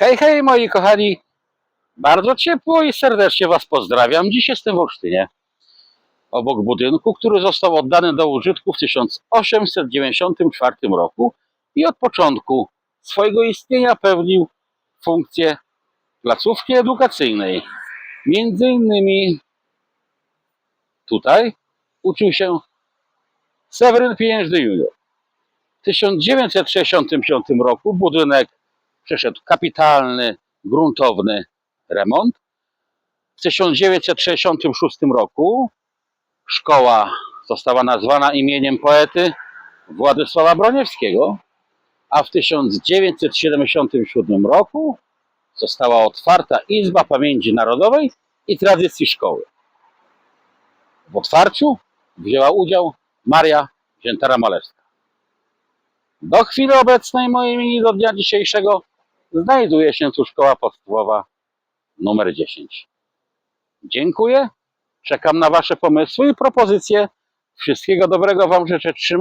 Hej, hej moi kochani, bardzo ciepło i serdecznie Was pozdrawiam. Dziś jestem w Olsztynie, obok budynku, który został oddany do użytku w 1894 roku i od początku swojego istnienia pełnił funkcję placówki edukacyjnej. Między innymi tutaj uczył się Seweryn Pieniężny Junior. W 1965 roku budynek przeszedł kapitalny, gruntowny remont. W 1966 roku szkoła została nazwana imieniem poety Władysława Broniewskiego, a w 1977 roku została otwarta Izba Pamięci Narodowej i Tradycji Szkoły. W otwarciu wzięła udział Maria Ziętara-Malewska. Do chwili obecnej, moi mili, do dnia dzisiejszego znajduje się tu szkoła podstawowa numer 10. Dziękuję, czekam na Wasze pomysły i propozycje. Wszystkiego dobrego Wam życzę. Trzymajcie